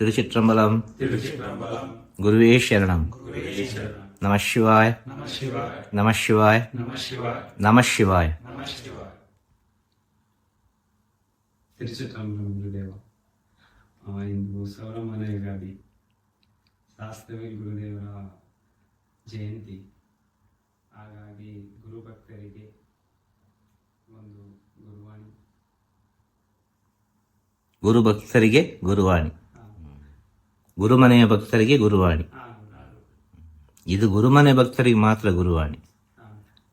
திருச்சிற்றம்பலம் திருச்சிற்றம்பலம் குருவே சரணம் குருவேஸ்வரன் நம சிவாய் நம சிவாய் நம சிவாய் நம சிவாய் நம சிவாய் நம சிவாய் ತಿರುಚಿಟ್ಟಂಬರಂ ಗುರುದೇವ ಆ, ಇಂದು ಸೌರಮಾನ ಯುಗಾದಿ ಶಾಸ್ತ್ರವೇ ಗುರುದೇವರ ಜಯಂತಿ ಹಾಗಾಗಿ ಗುರುಭಕ್ತರಿಗೆ ಒಂದು ಗುರುವಾಣಿ ಗುರು ಭಕ್ತರಿಗೆ ಗುರುವಾಣಿ ಆ, ಗುರುಮನೆಯ ಭಕ್ತರಿಗೆ ಗುರುವಾಣಿ. ಇದು ಗುರುಮನೆ ಭಕ್ತರಿಗೆ ಮಾತ್ರ ಗುರುವಾಣಿ.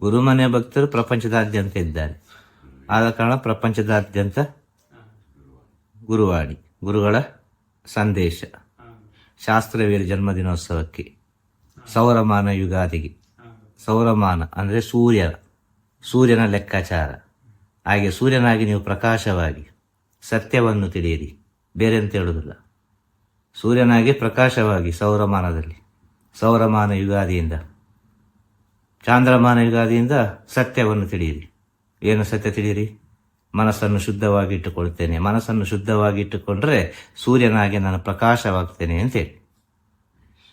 ಗುರುಮನೆ ಭಕ್ತರು ಪ್ರಪಂಚದಾದ್ಯಂತ ಇದ್ದಾರೆ. ಆದ ಕಾರಣ ಪ್ರಪಂಚದಾದ್ಯಂತ ಗುರುವಾಣಿ. ಗುರುಗಳ ಸಂದೇಶ. ಶಾಸ್ತ್ರವೀರ ಜನ್ಮದಿನೋತ್ಸವಕ್ಕೆ. ಸೌರಮಾನ ಯುಗಾದಿಗೆ. ಸೌರಮಾನ ಅಂದರೆ ಸೂರ್ಯ. ಸೂರ್ಯನ ಲೆಕ್ಕಾಚಾರ. ಹಾಗೆ ಸೂರ್ಯನಾಗಿ ನೀವು ಪ್ರಕಾಶವಾಗಿ ಸತ್ಯವನ್ನು ತಿಳಿಯಿರಿ. ಬೇರೆ ಅಂತ ಹೇಳುವುದಿಲ್ಲ ಸೂರ್ಯನಾಗಿ ಪ್ರಕಾಶವಾಗಿ ಸೌರಮಾನದಲ್ಲಿ. ಸೌರಮಾನ ಯುಗಾದಿಯಿಂದ. ಚಾಂದ್ರಮಾನ ಯುಗಾದಿಯಿಂದ ಸತ್ಯವನ್ನು ತಿಳಿಯಿರಿ. ಏನು ಸತ್ಯ ತಿಳಿಯಿರಿ? ಮನಸ್ಸನ್ನು ಶುದ್ಧವಾಗಿ ಇಟ್ಟುಕೊಳ್ತೇನೆ ಮನಸ್ಸನ್ನು ಶುದ್ಧವಾಗಿ ಇಟ್ಟುಕೊಂಡ್ರೆ ಸೂರ್ಯನಾಗಿ ನಾನು ಪ್ರಕಾಶವಾಗ್ತೇನೆ ಅಂತೇಳಿ.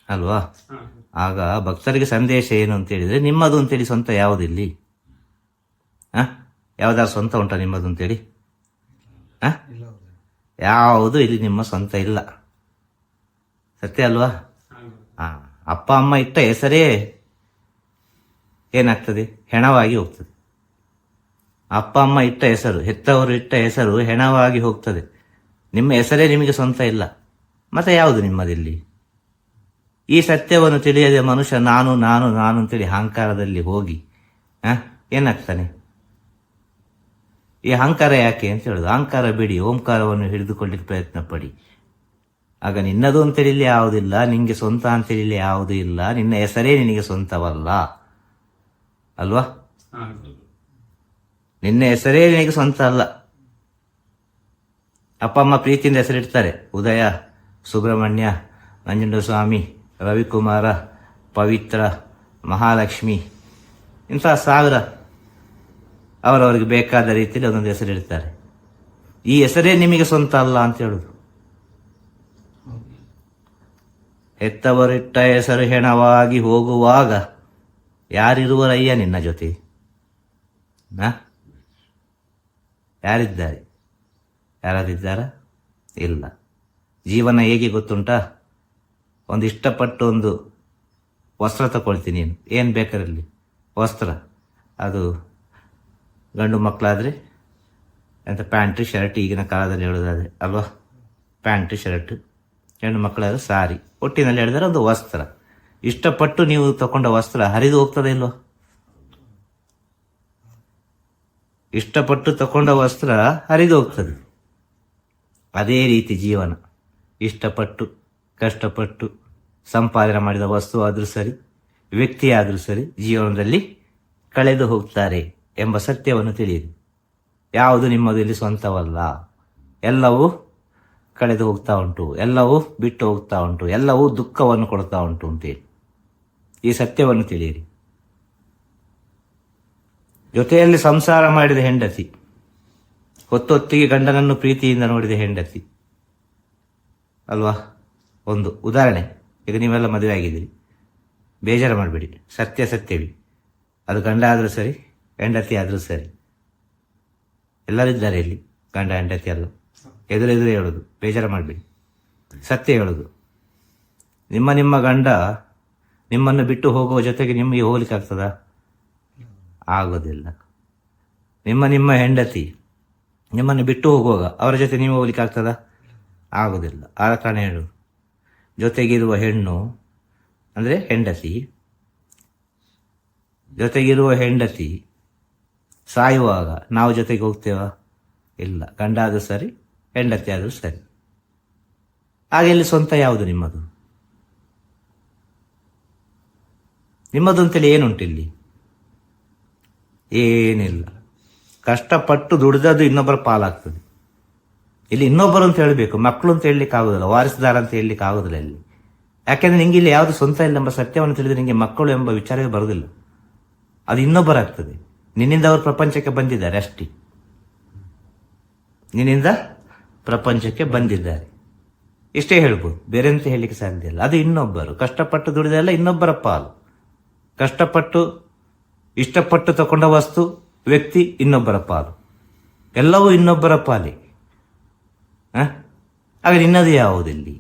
ಅಲ್ವಾ? ಆಗ ಭಕ್ತರಿಗೆ ಸಂದೇಶ ಏನು ಅಂತೇಳಿದರೆ ನಿಮ್ಮದು ಅಂತೇಳಿ ಸ್ವಂತ ಯಾವುದಿಲ್ಲಿ? ಹಾಂ? ಯಾವುದಾದ್ರು ಸ್ವಂತ ಉಂಟಾ ನಿಮ್ಮದು ಅಂತೇಳಿ? ಹಾಂ? ಯಾವುದು ಇಲ್ಲಿ ನಿಮ್ಮ ಸ್ವಂತ ಇಲ್ಲ. ಸತ್ಯ ಅಲ್ವಾ? ಆ, ಅಪ್ಪ, ಅಮ್ಮ ಇಟ್ಟ ಹೆಸರೇ ಏನಾಗ್ತದೆ? ಹೆಣವಾಗಿ ಹೋಗ್ತದೆ. ಅಪ್ಪ, ಅಮ್ಮ ಇಟ್ಟ ಹೆಸರು, ಹೆತ್ತವರು ಇಟ್ಟ ಹೆಸರು ಹೆಣವಾಗಿ ಹೋಗ್ತದೆ. ನಿಮ್ಮ ಹೆಸರೇ ನಿಮಗೆ ಸ್ವಂತ ಇಲ್ಲ. ಮತ್ತೆ ಯಾವುದು ನಿಮ್ಮದಿಲ್ಲಿ? ಈ ಸತ್ಯವನ್ನು ತಿಳಿಯದೆ ಮನುಷ್ಯ ನಾನು ನಾನು ನಾನು ಅಂತೇಳಿ ಅಹಂಕಾರದಲ್ಲಿ ಹೋಗಿ ಏನಾಗ್ತಾನೆ? ಈ ಅಹಂಕಾರ ಯಾಕೆ ಅಂತ ಹೇಳುದು. ಅಹಂಕಾರ ಬಿಡಿ, ಓಂಕಾರವನ್ನು ಹಿಡಿದುಕೊಳ್ಳಿಕ್ಕೆ ಪ್ರಯತ್ನ ಪಡಿ ಆಗ ನಿನ್ನದು ಅಂತೇಳಿ ಯಾವುದಿಲ್ಲ ನಿನಗೆ ಸ್ವಂತ ಅಂತೇಳಿ ಯಾವುದೂ ಇಲ್ಲ. ನಿನ್ನ ಹೆಸರೇ ನಿನಗೆ ಸ್ವಂತವಲ್ಲ. ಅಲ್ವಾ? ನಿನ್ನ ಹೆಸರೇ ನಿನಗೆ ಸ್ವಂತ ಅಲ್ಲ. ಅಪ್ಪ, ಅಮ್ಮ ಪ್ರೀತಿಯಿಂದ ಹೆಸರಿಡ್ತಾರೆ. ಉದಯ, ಸುಬ್ರಹ್ಮಣ್ಯ, ನಂಜುಂಡಸ್ವಾಮಿ, ರವಿಕುಮಾರ, ಪವಿತ್ರ, ಮಹಾಲಕ್ಷ್ಮಿ, ಇಂಥ ಸಾವಿರ ಅವರವರಿಗೆ ಬೇಕಾದ ರೀತಿಯಲ್ಲಿ ಅದೊಂದು ಹೆಸರಿಡ್ತಾರೆ. ಈ ಹೆಸರೇ ನಿಮಗೆ ಸ್ವಂತ ಅಲ್ಲ ಅಂತ ಹೇಳುದು. ಹೆತ್ತವರಿಟ್ಟ ಹೆಸರು ಹೆಣವಾಗಿ ಹೋಗುವಾಗ ಯಾರಿರುವರಯ್ಯ ನಿನ್ನ ಜೊತೆ? ನಾ ಯಾರಿದ್ದಾರೆ? ಯಾರಾದಿದ್ದಾರಾ ಇಲ್ಲ. ಜೀವನ ಹೇಗೆ ಗೊತ್ತುಂಟಾ? ಒಂದು ಇಷ್ಟಪಟ್ಟು ಒಂದು ವಸ್ತ್ರ ತಗೊಳ್ತೀನಿ ನೀನು. ಏನು ಬೇಕಾರಲ್ಲಿ ವಸ್ತ್ರ. ಅದು ಗಂಡು ಮಕ್ಕಳಾದರೆ ಎಂಥ ಪ್ಯಾಂಟ್, ಶರ್ಟ್ ಈಗಿನ ಕಾಲದಲ್ಲಿ ಹೇಳೋದಾದರೆ, ಅಲ್ವಾ? Pant, shirt. ಹೆಣ್ಣು ಮಕ್ಕಳ ಸಾರಿ. ಒಟ್ಟಿನಲ್ಲಿ ಹೇಳಿದರೆ ಒಂದು ವಸ್ತ್ರ. ಇಷ್ಟಪಟ್ಟು ನೀವು ತಗೊಂಡ ವಸ್ತ್ರ ಹರಿದು ಹೋಗ್ತದೆ ಇಲ್ವೋ? ಇಷ್ಟಪಟ್ಟು ತಗೊಂಡ ವಸ್ತ್ರ ಹರಿದು ಹೋಗ್ತದೆ. ಅದೇ ರೀತಿ ಜೀವನ. ಇಷ್ಟಪಟ್ಟು, ಕಷ್ಟಪಟ್ಟು ಸಂಪಾದನೆ ಮಾಡಿದ ವಸ್ತು ಆದರೂ ಸರಿ, ವ್ಯಕ್ತಿ ಆದರೂ ಸರಿ ಜೀವನದಲ್ಲಿ ಕಳೆದು ಹೋಗ್ತಾರೆ ಎಂಬ ಸತ್ಯವನ್ನು ತಿಳಿಯಿರಿ. ಯಾವುದು ನಿಮ್ಮದು ಇಲ್ಲಿ ಸ್ವಂತವಲ್ಲ. ಎಲ್ಲವೂ ಕಳೆದು ಹೋಗ್ತಾ ಉಂಟು, ಎಲ್ಲವೂ ಬಿಟ್ಟು ಹೋಗ್ತಾ ಉಂಟು, ಎಲ್ಲವೂ ದುಃಖವನ್ನು ಕೊಡ್ತಾ ಉಂಟು ಅಂತೇಳಿ. ಈ ಸತ್ಯವನ್ನು ತಿಳಿಯಿರಿ. ಜೊತೆಯಲ್ಲಿ ಸಂಸಾರ ಮಾಡಿದ ಹೆಂಡತಿ, ಹೊತ್ತೊತ್ತಿಗೆ ಗಂಡನನ್ನು ಪ್ರೀತಿಯಿಂದ ನೋಡಿದ ಹೆಂಡತಿ. ಅಲ್ವಾ? ಒಂದು ಉದಾಹರಣೆ. ಈಗ ನೀವೆಲ್ಲ ಮದುವೆ ಆಗಿದ್ದೀರಿ. ಬೇಜಾರು ಮಾಡಬೇಡಿ. ಸತ್ಯ ಸತ್ಯವಿ. ಅದು ಗಂಡ ಆದರೂ ಸರಿ, ಹೆಂಡತಿ ಆದರೂ ಸರಿ. ಎಲ್ಲರಿದ್ದಾರೆ ಇಲ್ಲಿ. ಗಂಡ, ಹೆಂಡತಿ ಎಲ್ಲ. ಎದುರೆದುರು ಹೇಳೋದು, ಬೇಜಾರು ಮಾಡಬೇಡಿ. ಸತ್ಯ ಹೇಳೋದು. ನಿಮ್ಮ ನಿಮ್ಮ ಗಂಡ ನಿಮ್ಮನ್ನು ಬಿಟ್ಟು ಹೋಗುವ ಜೊತೆಗೆ ನಿಮಗೆ ಹೋಗ್ಲಿಕ್ಕೆ ಆಗ್ತದಾ? ಆಗೋದಿಲ್ಲ. ನಿಮ್ಮ ನಿಮ್ಮ ಹೆಂಡತಿ ನಿಮ್ಮನ್ನು ಬಿಟ್ಟು ಹೋಗುವಾಗ ಅವರ ಜೊತೆ ನೀವು ಹೋಗ್ಲಿಕ್ಕೆ ಆಗ್ತದಾ? ಆಗೋದಿಲ್ಲ. ಆದ ಕಾರಣ ಹೇಳು. ಜೊತೆಗಿರುವ ಹೆಣ್ಣು, ಅಂದರೆ ಹೆಂಡತಿ, ಜೊತೆಗಿರುವ ಹೆಂಡತಿ ಸಾಯುವಾಗ ನಾವು ಜೊತೆಗೆ ಹೋಗ್ತೇವಾ? ಇಲ್ಲ. ಗಂಡ ಆದರೂ ಸರಿ ಹೆಂಡತಿ ಆದರೂ ಸರಿ. ಆಗ ಇಲ್ಲಿ ಸ್ವಂತ ಯಾವುದು ನಿಮ್ಮದು? ನಿಮ್ಮದು ಅಂತೇಳಿ ಏನುಂಟು ಇಲ್ಲಿ? ಏನಿಲ್ಲ. ಕಷ್ಟಪಟ್ಟು ದುಡಿದದ್ದು ಇನ್ನೊಬ್ಬರ ಪಾಲಾಗ್ತದೆ. ಇಲ್ಲಿ ಇನ್ನೊಬ್ಬರು ಅಂತ ಹೇಳಬೇಕು ಮಕ್ಕಳು ಅಂತ ಹೇಳಲಿಕ್ಕೆ ಆಗೋದಿಲ್ಲ, ವಾರಿಸದಾರ ಅಂತ ಹೇಳಲಿಕ್ಕೆ ಆಗೋದಿಲ್ಲ ಇಲ್ಲಿ. ಯಾಕೆಂದ್ರೆ ನಿಂಗೆ ಇಲ್ಲಿ ಯಾವುದು ಸ್ವಂತ ಇಲ್ಲ ಎಂಬ ಸತ್ಯವನ್ನು ತಿಳಿದು ನಿಮಗೆ ಮಕ್ಕಳು ಎಂಬ ವಿಚಾರವೇ ಬರುವುದಿಲ್ಲ ಅದು ಇನ್ನೊಬ್ಬರಾಗ್ತದೆ. ನಿನ್ನಿಂದ ಅವರು ಪ್ರಪಂಚಕ್ಕೆ ಬಂದಿದ್ದಾರೆ ಅಷ್ಟೇ. ನಿನ್ನಿಂದ ಪ್ರಪಂಚಕ್ಕೆ ಬಂದಿದ್ದಾರೆ. ಇಷ್ಟೇ ಹೇಳ್ಬೋದು ಬೇರೆ ಅಂತ ಹೇಳಲಿಕ್ಕೆ ಸಾಧ್ಯ ಇಲ್ಲ. ಅದು ಇನ್ನೊಬ್ಬರು. ಕಷ್ಟಪಟ್ಟು ದುಡಿದೆಲ್ಲ ಇನ್ನೊಬ್ಬರ ಪಾಲು. ಕಷ್ಟಪಟ್ಟು, ಇಷ್ಟಪಟ್ಟು ತಗೊಂಡ ವಸ್ತು, ವ್ಯಕ್ತಿ ಇನ್ನೊಬ್ಬರ ಪಾಲು. ಎಲ್ಲವೂ ಇನ್ನೊಬ್ಬರ ಪಾಲಿ. ಆಗ ನಿನ್ನದು ಯಾವುದಿಲ್ಲಿ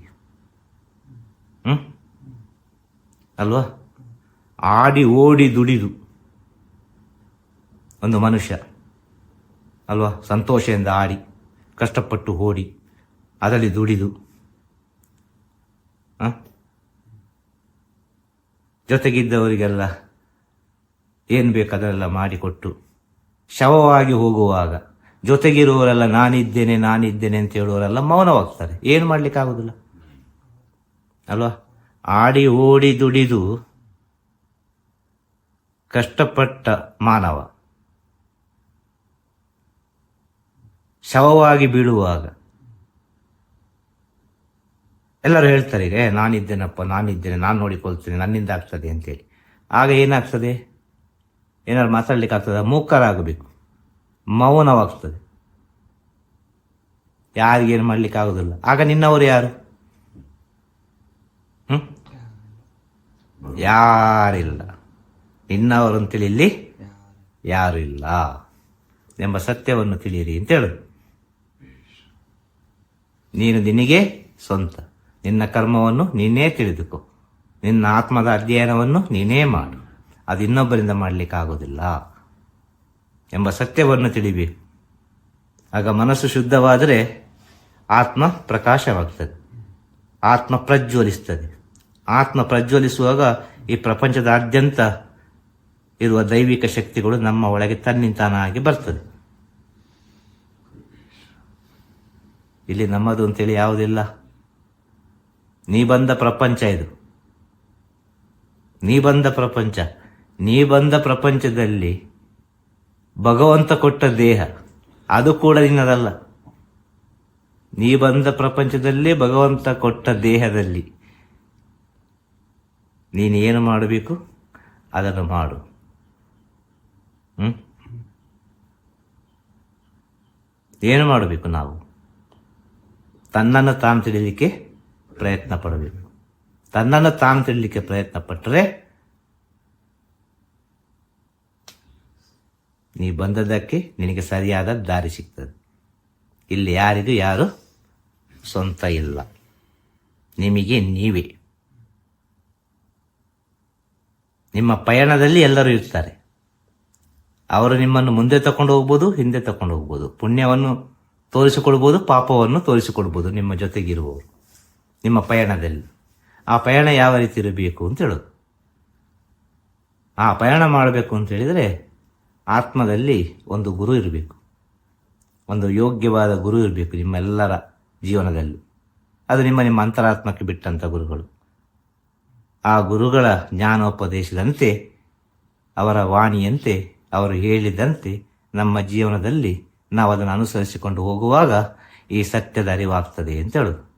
ಹ್ಮ್? ಅಲ್ವಾ? ಆಡಿ ಓಡಿ ದುಡಿದು. ಒಂದು ಮನುಷ್ಯ. ಅಲ್ವಾ? ಸಂತೋಷದಿಂದ ಆಡಿ. ಕಷ್ಟಪಟ್ಟು ಓಡಿ ಅದರಲ್ಲಿ ದುಡಿದು? ಜೊತೆಗಿದ್ದವರಿಗೆಲ್ಲ ಏನು ಬೇಕು ಅದನ್ನೆಲ್ಲ ಮಾಡಿಕೊಟ್ಟು ಶವವಾಗಿ ಹೋಗುವಾಗ ಜೊತೆಗಿರುವವರೆಲ್ಲ ನಾನಿದ್ದೇನೆ ನಾನಿದ್ದೇನೆ ಅಂತ ಹೇಳುವವರೆಲ್ಲ ಮೌನವಾಗ್ತಾರೆ. ಏನು ಮಾಡ್ಲಿಕ್ಕಾಗೋದಿಲ್ಲ? ಅಲ್ವಾ? ಆಡಿ ಓಡಿ ದುಡಿದು ಕಷ್ಟಪಟ್ಟ ಮಾನವ ಶವವಾಗಿ ಬೀಳುವಾಗ. ಎಲ್ಲರೂ ಹೇಳ್ತಾರೆ ಈಗ "ಏ, ನಾನಿದ್ದೇನಪ್ಪ ನಾನಿದ್ದೇನೆ ನಾನು ನೋಡಿಕೊಳ್ತೇನೆ ನನ್ನಿಂದ ಆಗ್ತದೆ ಅಂತೇಳಿ. ಆಗ ಏನಾಗ್ತದೆ? ಏನಾದ್ರು ಮಾತಾಡ್ಲಿಕ್ಕೆ ಆಗ್ತದೆ ಮೂಕರಾಗಬೇಕು. ಮೌನವಾಗ್ತದೆ. ಯಾರಿಗೇನು ಮಾಡ್ಲಿಕ್ಕೆ ಆಗೋದಿಲ್ಲ ಆಗ ನಿನ್ನವರು ಯಾರು? ಹ್ಮ್? ಯಾರಿಲ್ಲ. ನಿನ್ನವರು ಅಂತೇಳಿ ಇಲ್ಲಿ ಯಾರು ಇಲ್ಲ. ಎಂಬ ಸತ್ಯವನ್ನು ತಿಳಿಯಿರಿ ಅಂತ ಹೇಳುದು. ನೀನು ನಿನಗೆ ಸ್ವಂತ. ನಿನ್ನ ಕರ್ಮವನ್ನು ನೀನೇ ತಿಳಿದುಕೋ. ನಿನ್ನ ಆತ್ಮದ ಅಧ್ಯಯನವನ್ನು ನೀನೇ ಮಾಡು. ಅದು ಇನ್ನೊಬ್ಬರಿಂದ ಮಾಡಲಿಕ್ಕಾಗೋದಿಲ್ಲ. ಎಂಬ ಸತ್ಯವನ್ನು ತಿಳಿಬೇಕು ಆಗ ಮನಸ್ಸು ಶುದ್ಧವಾದರೆ ಆತ್ಮ ಪ್ರಕಾಶವಾಗ್ತದೆ. ಆತ್ಮ ಪ್ರಜ್ವಲಿಸ್ತದೆ. ಆತ್ಮ ಪ್ರಜ್ವಲಿಸುವಾಗ ಈ ಪ್ರಪಂಚದಾದ್ಯಂತ ಇರುವ ದೈವಿಕ ಶಕ್ತಿಗಳು ನಮ್ಮ ಒಳಗೆ ತನ್ನಿಂತಾನಾಗಿ ಬರ್ತದೆ. ಇಲ್ಲಿ ನಮ್ಮದು ಅಂತೇಳಿ ಯಾವುದಿಲ್ಲ. ನೀ ಬಂದ ಪ್ರಪಂಚ ಇದು. ನೀ ಬಂದ ಪ್ರಪಂಚ. ನೀ ಬಂದ ಪ್ರಪಂಚದಲ್ಲಿ ಭಗವಂತ ಕೊಟ್ಟ ದೇಹ. ಅದು ಕೂಡ ನಿನ್ನದಲ್ಲ. ನೀ ಬಂದ ಪ್ರಪಂಚದಲ್ಲಿ ಭಗವಂತ ಕೊಟ್ಟ ದೇಹದಲ್ಲಿ. ನೀನು ಏನು ಮಾಡಬೇಕು? ಅದನ್ನು ಮಾಡು. ಏನು ಮಾಡಬೇಕು ನಾವು? ತನ್ನನ್ನು ತಾನು ತಿಳಿಲಿಕ್ಕೆ ಪ್ರಯತ್ನ ಪಡಬೇಕು. ತನ್ನನ್ನು ತಾನು ತಿಳಿಲಿಕ್ಕೆ ಪ್ರಯತ್ನ ಪಟ್ಟರೆ ನೀ ಬಂದದ್ದಕ್ಕೆ ನಿನಗೆ ಸರಿಯಾದ ದಾರಿ ಸಿಗ್ತದೆ. ಇಲ್ಲಿ ಯಾರಿಗೂ ಯಾರು ಸ್ವಂತ ಇಲ್ಲ. ನಿಮಗೆ ನೀವೇ. ನಿಮ್ಮ ಪಯಣದಲ್ಲಿ ಎಲ್ಲರೂ ಇರ್ತಾರೆ. ಅವರು ನಿಮ್ಮನ್ನು ಮುಂದೆ ತಕೊಂಡು ಹೋಗ್ಬೋದು, ಹಿಂದೆ ತಕೊಂಡು ಹೋಗ್ಬೋದು. ಪುಣ್ಯವನ್ನು ತೋರಿಸಿಕೊಡ್ಬೋದು, ಪಾಪವನ್ನು ತೋರಿಸಿಕೊಡ್ಬೋದು, ನಿಮ್ಮ ಜೊತೆಗಿರುವವರು, ನಿಮ್ಮ ಪಯಣದಲ್ಲಿ. ಆ ಪಯಣ ಯಾವ ರೀತಿ ಇರಬೇಕು ಅಂತ ಹೇಳೋದು. ಆ ಪಯಣ ಮಾಡಬೇಕು ಅಂತ ಹೇಳಿದರೆ ಆತ್ಮದಲ್ಲಿ ಒಂದು ಗುರು ಇರಬೇಕು. ಒಂದು ಯೋಗ್ಯವಾದ ಗುರು ಇರಬೇಕು ನಿಮ್ಮೆಲ್ಲರ ಜೀವನದಲ್ಲಿ. ಅದು ನಿಮ್ಮ ನಿಮ್ಮ ಅಂತರಾತ್ಮಕ್ಕೆ ಬಿಟ್ಟಂಥ ಗುರುಗಳು. ಆ ಗುರುಗಳ ಜ್ಞಾನೋಪದೇಶದಂತೆ, ಅವರ ವಾಣಿಯಂತೆ, ಅವರು ಹೇಳಿದಂತೆ ನಮ್ಮ ಜೀವನದಲ್ಲಿ ನಾವು ಅದನ್ನು ಅನುಸರಿಸಿಕೊಂಡು ಹೋಗುವಾಗ ಈ ಸತ್ಯದ ಅರಿವಾಗ್ತದೆ ಅಂತ ಹೇಳೋದು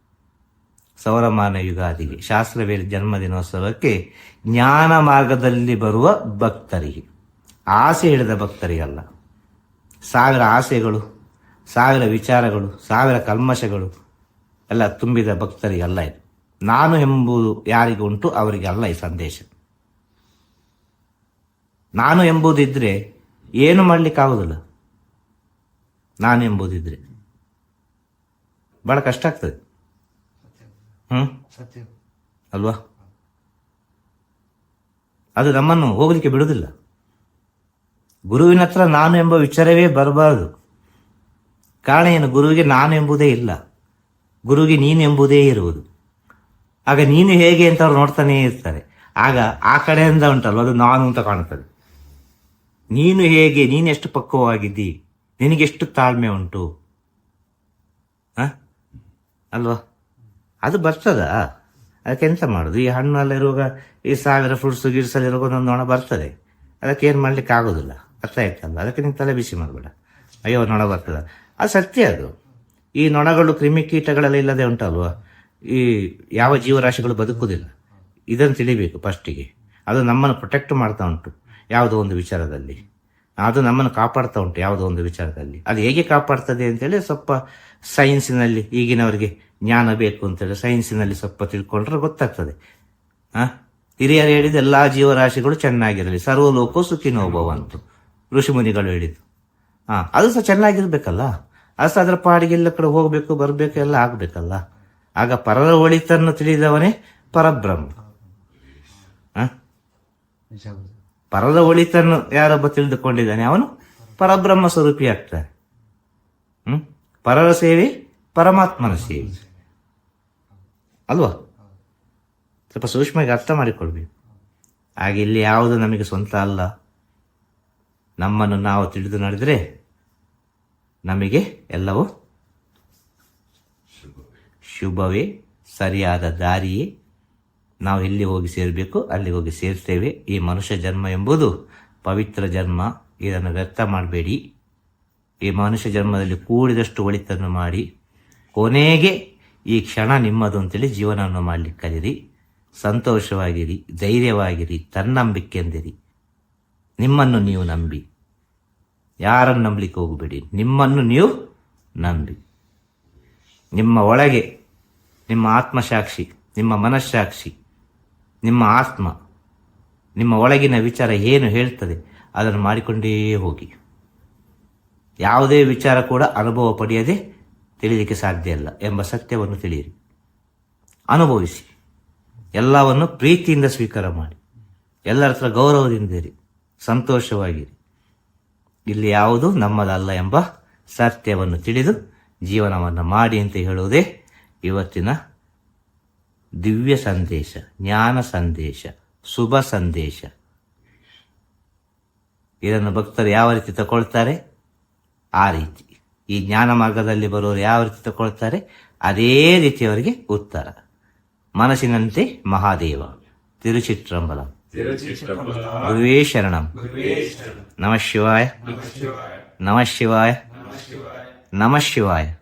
ಸೌರಮಾನ ಯುಗಾದಿಗೆ, ಶಾಸ್ತ್ರವೇ ಜನ್ಮದಿನೋತ್ಸವಕ್ಕೆ ಜ್ಞಾನ ಮಾರ್ಗದಲ್ಲಿ ಬರುವ ಭಕ್ತರಿಗೆ, ಆಸೆ ಹಿಡಿದ ಭಕ್ತರಿಗಲ್ಲ ಸಾವಿರ ಆಸೆಗಳು, ಸಾವಿರ ವಿಚಾರಗಳು, ಸಾವಿರ ಕಲ್ಮಶಗಳು ಎಲ್ಲ ತುಂಬಿದ ಭಕ್ತರಿಗಲ್ಲ ಇದು. ನಾನು ಎಂಬುದು ಯಾರಿಗೆ ಉಂಟು ಅವರಿಗೆ ಅಲ್ಲ ಈ ಸಂದೇಶ. ನಾನು ಎಂಬುದಿದ್ರೆ ಏನು ಮಾಡ್ಲಿಕ್ಕಾಗೋದಿಲ್ಲ? ನಾನು ಎಂಬುದಿದ್ರೆ ಬಹಳ ಕಷ್ಟ ಆಗ್ತದೆ. ಸತ್ಯ ಅಲ್ವಾ? ಅದು ನಮ್ಮನ್ನು ಹೋಗಲಿಕ್ಕೆ ಬಿಡುವುದಿಲ್ಲ. ಗುರುವಿನ ಹತ್ರ ನಾನು ಎಂಬ ವಿಚಾರವೇ ಬರಬಾರದು. ಕಾರಣ ಏನು ಗುರುವಿಗೆ ನಾನು ಎಂಬುದೇ ಇಲ್ಲ. ಗುರುವಿಗೆ ನೀನು ಎಂಬುದೇ ಇರುವುದು. ಆಗ ನೀನು ಹೇಗೆ ಅಂತ ಅವ್ರು ನೋಡ್ತಾನೇ ಇರ್ತಾರೆ. ಆಗ ಆ ಕಡೆಯಿಂದ ಉಂಟಲ್ವ? ಅದು ನಾನು ಅಂತ ಕಾಣುತ್ತದೆ. ನೀನು ಹೇಗೆ? ನೀನು ಎಷ್ಟು ಪಕ್ವವಾಗಿದ್ದಿ? ನಿನಗೆಷ್ಟು ತಾಳ್ಮೆ ಉಂಟು? ಅಲ್ವಾ? ಅದು ಬರ್ತದ? ಅದಕ್ಕೆ ಎಂತ ಮಾಡೋದು? ಈ ಹಣ್ಣು ಎಲ್ಲ ಇರುವಾಗ, ಈ ಸಾವಿರ ಫ್ರೂಟ್ಸ್ ಗಿಡ್ಸ್ ಎಲ್ಲ ಇರುವಾಗ ಒಂದೊಂದು ನೊಣ ಬರ್ತದೆ. ಅದಕ್ಕೆ ಏನು ಮಾಡ್ಲಿಕ್ಕೆ ಆಗೋದಿಲ್ಲ. ಅರ್ಥ ಆಯ್ತಲ್ಲ ಅದಕ್ಕೆ ನೀನು ತಲೆ ಬಿಸಿ ಮಾಡಬೇಡ. ಅಯ್ಯೋ, ನೊಣ ಬರ್ತದ. ಅದು ಸತ್ಯ ಅದು. ಈ ನೊಣಗಳು ಕ್ರಿಮಿಕೀಟಗಳೆಲ್ಲ ಇಲ್ಲದೆ ಉಂಟಲ್ವಾ? ಈ ಯಾವ ಜೀವರಾಶಿಗಳು ಬದುಕುವುದಿಲ್ಲ. ಇದನ್ನು ತಿಳಿಬೇಕು ಫಸ್ಟಿಗೆ. ಅದು ನಮ್ಮನ್ನು ಪ್ರೊಟೆಕ್ಟ್ ಮಾಡ್ತಾ ಉಂಟು. ಯಾವುದೋ ಒಂದು ವಿಚಾರದಲ್ಲಿ. ಅದು ನಮ್ಮನ್ನು ಕಾಪಾಡ್ತಾ ಉಂಟು, ಯಾವುದೋ ಒಂದು ವಿಚಾರದಲ್ಲಿ. ಅದು ಹೇಗೆ ಕಾಪಾಡ್ತದೆ ಅಂತೇಳಿ ಸ್ವಲ್ಪ ಸೈನ್ಸಿನಲ್ಲಿ ಈಗಿನವರಿಗೆ ಜ್ಞಾನ ಬೇಕು ಅಂತೇಳಿ ಸೈನ್ಸಿನಲ್ಲಿ ಸ್ವಲ್ಪ ತಿಳ್ಕೊಂಡ್ರೆ ಗೊತ್ತಾಗ್ತದೆ. ಆ? ಹಿರಿಯರು ಹೇಳಿದ ಎಲ್ಲ ಜೀವರಾಶಿಗಳು ಚೆನ್ನಾಗಿರಲಿ, ಸರ್ವಲೋಕೋ ಸುಖಿನೋಭವ ಭವಂತು ಋಷಿಮುನಿಗಳು ಹೇಳಿದ್ದು. ಹಾ ಅದು ಸಹ ಚೆನ್ನಾಗಿರ್ಬೇಕಲ್ಲ? ಅದು ಸಹ ಅದರ ಪಾಡಿಗೆ ಎಲ್ಲ ಕಡೆ ಹೋಗಬೇಕು, ಬರಬೇಕು, ಎಲ್ಲ ಆಗ್ಬೇಕಲ್ಲ? ಆಗ ಪರರ ಒಳಿತನ್ನು ತಿಳಿದವನೇ ಪರಬ್ರಹ್ಮ. ಹಾಂ ಪರದ ಒಳಿತನ್ನು ಯಾರೊಬ್ಬ ತಿಳಿದುಕೊಂಡಿದ್ದಾನೆ? ಅವನು ಪರಬ್ರಹ್ಮ ಸ್ವರೂಪಿ ಆಗ್ತಾನೆ. ಹ್ಮ್? ಪರರ ಸೇವೆ, ಪರಮಾತ್ಮನ ಸೇವೆ. ಅಲ್ವಾ? ಸ್ವಲ್ಪ ಸೂಕ್ಷ್ಮವಾಗಿ ಅರ್ಥ ಮಾಡಿಕೊಳ್ಬೇಕು. ಹಾಗೆ ಇಲ್ಲಿ ಯಾವುದು ನಮಗೆ ಸ್ವಂತ ಅಲ್ಲ. ನಮ್ಮನ್ನು ನಾವು ತಿಳಿದು ನಡೆದರೆ ನಮಗೆ ಎಲ್ಲವೂ ಶುಭವೇ. ಸರಿಯಾದ ದಾರಿಯೇ. ನಾವು ಎಲ್ಲಿ ಹೋಗಿ ಸೇರಬೇಕು, ಅಲ್ಲಿ ಹೋಗಿ ಸೇರ್ತೇವೆ. ಈ ಮನುಷ್ಯ ಜನ್ಮ ಎಂಬುದು ಪವಿತ್ರ ಜನ್ಮ. ಇದನ್ನು ವ್ಯರ್ಥ ಮಾಡಬೇಡಿ. ಈ ಮನುಷ್ಯ ಜನ್ಮದಲ್ಲಿ ಕೂಡಿದಷ್ಟು ಒಳಿತನ್ನು ಮಾಡಿ. ಕೊನೆಗೆ ಈ ಕ್ಷಣ ನಿಮ್ಮದು ಅಂತೇಳಿ ಜೀವನವನ್ನು ಮಾಡಲಿಕ್ಕೆ ಕಲಿರಿ. ಸಂತೋಷವಾಗಿರಿ, ಧೈರ್ಯವಾಗಿರಿ ತನ್ನಂಬಿಕೆಂದಿರಿ ನಿಮ್ಮನ್ನು ನೀವು ನಂಬಿ. ಯಾರನ್ನು ನಂಬಲಿಕ್ಕೆ ಹೋಗಬೇಡಿ? ನಿಮ್ಮನ್ನು ನೀವು ನಂಬಿ. ನಿಮ್ಮ ಒಳಗೆ ನಿಮ್ಮ ಆತ್ಮಸಾಕ್ಷಿ, ನಿಮ್ಮ ಮನಸ್ಸಾಕ್ಷಿ ನಿಮ್ಮ ಆತ್ಮ, ನಿಮ್ಮ ಒಳಗಿನ ವಿಚಾರ ಏನು ಹೇಳ್ತದೆ ಅದನ್ನು ಮಾಡಿಕೊಂಡೇ ಹೋಗಿ. ಯಾವುದೇ ವಿಚಾರ ಕೂಡ ಅನುಭವ ಪಡೆಯದೆ ತಿಳಿಯಲಿಕ್ಕೆ ಸಾಧ್ಯ ಇಲ್ಲ ಎಂಬ ಸತ್ಯವನ್ನು ತಿಳಿಯಿರಿ. ಅನುಭವಿಸಿ. ಎಲ್ಲವನ್ನು ಪ್ರೀತಿಯಿಂದ ಸ್ವೀಕಾರ ಮಾಡಿ. ಎಲ್ಲರ ಹತ್ರ ಗೌರವದಿಂದಿರಿ ಸಂತೋಷವಾಗಿರಿ. ಇಲ್ಲಿ ಯಾವುದು ನಮ್ಮದಲ್ಲ ಎಂಬ ಸತ್ಯವನ್ನು ತಿಳಿದು ಜೀವನವನ್ನು ಮಾಡಿ ಅಂತ ಹೇಳುವುದೇ ಇವತ್ತಿನ ದಿವ್ಯ ಸಂದೇಶ, ಜ್ಞಾನ ಸಂದೇಶ, ಶುಭ ಸಂದೇಶ. ಇದನ್ನು ಭಕ್ತರು ಯಾವ ರೀತಿ ತಗೊಳ್ತಾರೆ? ಆ ರೀತಿ. ಈ ಜ್ಞಾನ ಮಾರ್ಗದಲ್ಲಿ ಬರುವವರು ಯಾವ ರೀತಿ ತಗೊಳ್ತಾರೆ? ಅದೇ ರೀತಿ ಅವರಿಗೆ ಉತ್ತರ. ಮನಸ್ಸಿನಂತೆ ಮಹಾದೇವ. ತಿರುಚಿಟ್ರಂಬಲ ಗುರುವೇ ಶರಣಂ. ನಮಃ ಶಿವಾಯ. ನಮಃ ಶಿವಾಯ. ನಮಃ ಶಿವಾಯ.